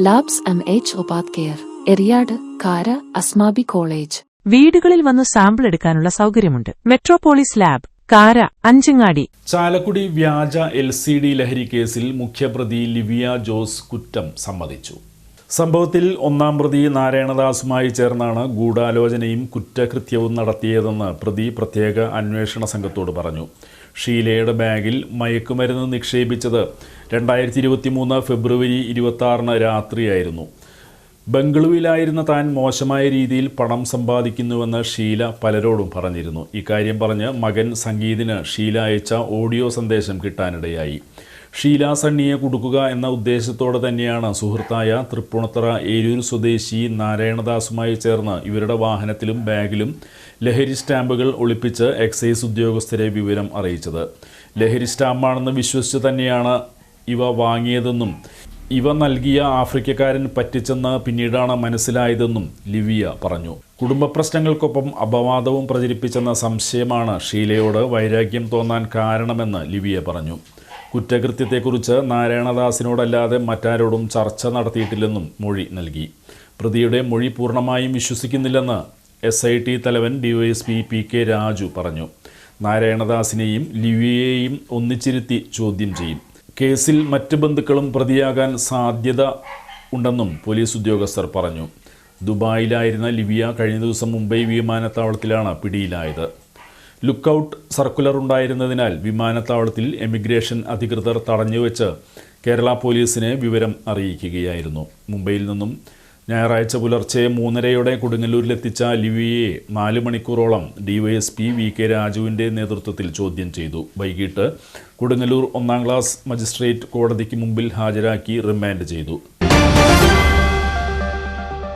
Labs M H ഒപാത് care Eriyad Kara Asmabi college വീടുകളിൽ വന്ന് സാമ്പിൾ എടുക്കാനുള്ള സൗകര്യമുണ്ട്. മെട്രോപോളിസ് ലാബ് കാര അഞ്ചങ്ങാടി. ചാലക്കുടി വ്യാജ എൽ സി ഡി ലഹരി കേസിൽ മുഖ്യപ്രതി ലിവിയ ജോസ് കുറ്റം സമ്മതിച്ചു. സംഭവത്തിൽ ഒന്നാം പ്രതി നാരായണദാസുമായി ചേർന്നാണ് ഗൂഢാലോചനയും കുറ്റകൃത്യവും നടത്തിയതെന്ന് പ്രതി പ്രത്യേക അന്വേഷണ സംഘത്തോട് പറഞ്ഞു. ഷീലയുടെ ബാഗിൽ മയക്കുമരുന്ന് നിക്ഷേപിച്ചത് രണ്ടായിരത്തി ഇരുപത്തി മൂന്ന് ഫെബ്രുവരി ഇരുപത്തി രാത്രിയായിരുന്നു. ബംഗളൂരുവിലായിരുന്ന താൻ മോശമായ രീതിയിൽ പണം സമ്പാദിക്കുന്നുവെന്ന് ഷീല പലരോടും പറഞ്ഞിരുന്നു. ഇക്കാര്യം പറഞ്ഞ് മകൻ സംഗീതിന് ഷീല അയച്ച ഓഡിയോ സന്ദേശം കിട്ടാനിടയായി. ഷീല കൊടുക്കുക കുടുക്കുക എന്ന ഉദ്ദേശത്തോടെ തന്നെയാണ് സുഹൃത്തായ തൃപ്പൂണിത്തറ ഏരൂർ സ്വദേശി നാരായണദാസുമായി ചേർന്ന് ഇവരുടെ വാഹനത്തിലും ബാഗിലും ലഹരി സ്റ്റാമ്പുകൾ ഒളിപ്പിച്ച് എക്സൈസ് ഉദ്യോഗസ്ഥരെ വിവരം അറിയിച്ചത്. ലഹരി സ്റ്റാമ്പാണെന്ന് വിശ്വസിച്ച് തന്നെയാണ് ഇവ വാങ്ങിയതെന്നും ഇവ നൽകിയ ആഫ്രിക്കക്കാരൻ പറ്റിച്ചെന്ന് പിന്നീടാണ് മനസ്സിലായതെന്നും ലിവിയ പറഞ്ഞു. കുടുംബ പ്രശ്നങ്ങൾക്കൊപ്പം അപവാദവും പ്രചരിപ്പിച്ചെന്ന സംശയമാണ് ഷീലയോട് വൈരാഗ്യം തോന്നാൻ കാരണമെന്ന് ലിവിയ പറഞ്ഞു. കുറ്റകൃത്യത്തെക്കുറിച്ച് നാരായണദാസിനോടല്ലാതെ മറ്റാരോടും ചർച്ച നടത്തിയിട്ടില്ലെന്നും മൊഴി നൽകി. പ്രതിയുടെ മൊഴി പൂർണമായും വിശ്വസിക്കുന്നില്ലെന്ന് എസ് ഐ ടി തലവൻ ഡിവൈഎസ്പി പി കെ രാജു പറഞ്ഞു. നാരായണദാസിനെയും ലിവിയെയും ഒന്നിച്ചിരുത്തി ചോദ്യം ചെയ്യും. കേസിൽ മറ്റ് ബന്ധുക്കളും പ്രതിയാകാൻ സാധ്യത ഉണ്ടെന്നും പോലീസ് ഉദ്യോഗസ്ഥർ പറഞ്ഞു. ദുബായിലായിരുന്ന ലിവിയ കഴിഞ്ഞ ദിവസം മുംബൈ വിമാനത്താവളത്തിലാണ് പിടിയിലായത്. ലുക്കൌട്ട് സർക്കുലർ ഉണ്ടായിരുന്നതിനാൽ വിമാനത്താവളത്തിൽ എമിഗ്രേഷൻ അധികൃതർ തടഞ്ഞുവെച്ച് കേരള പോലീസിനെ വിവരം അറിയിക്കുകയായിരുന്നു. മുംബൈയിൽ നിന്നും ഞായറാഴ്ച പുലർച്ചെ മൂന്നരയോടെ കൊടുങ്ങല്ലൂരിലെത്തിച്ച ലിവിയെ നാല് മണിക്കൂറോളം ഡിവൈഎസ്പി വി കെ രാജുവിന്റെ നേതൃത്വത്തിൽ ചോദ്യം ചെയ്തു. വൈകിട്ട് കൊടുങ്ങല്ലൂർ ഒന്നാം ക്ലാസ് മജിസ്ട്രേറ്റ് കോടതിക്ക് മുമ്പിൽ ഹാജരാക്കി റിമാൻഡ് ചെയ്തു.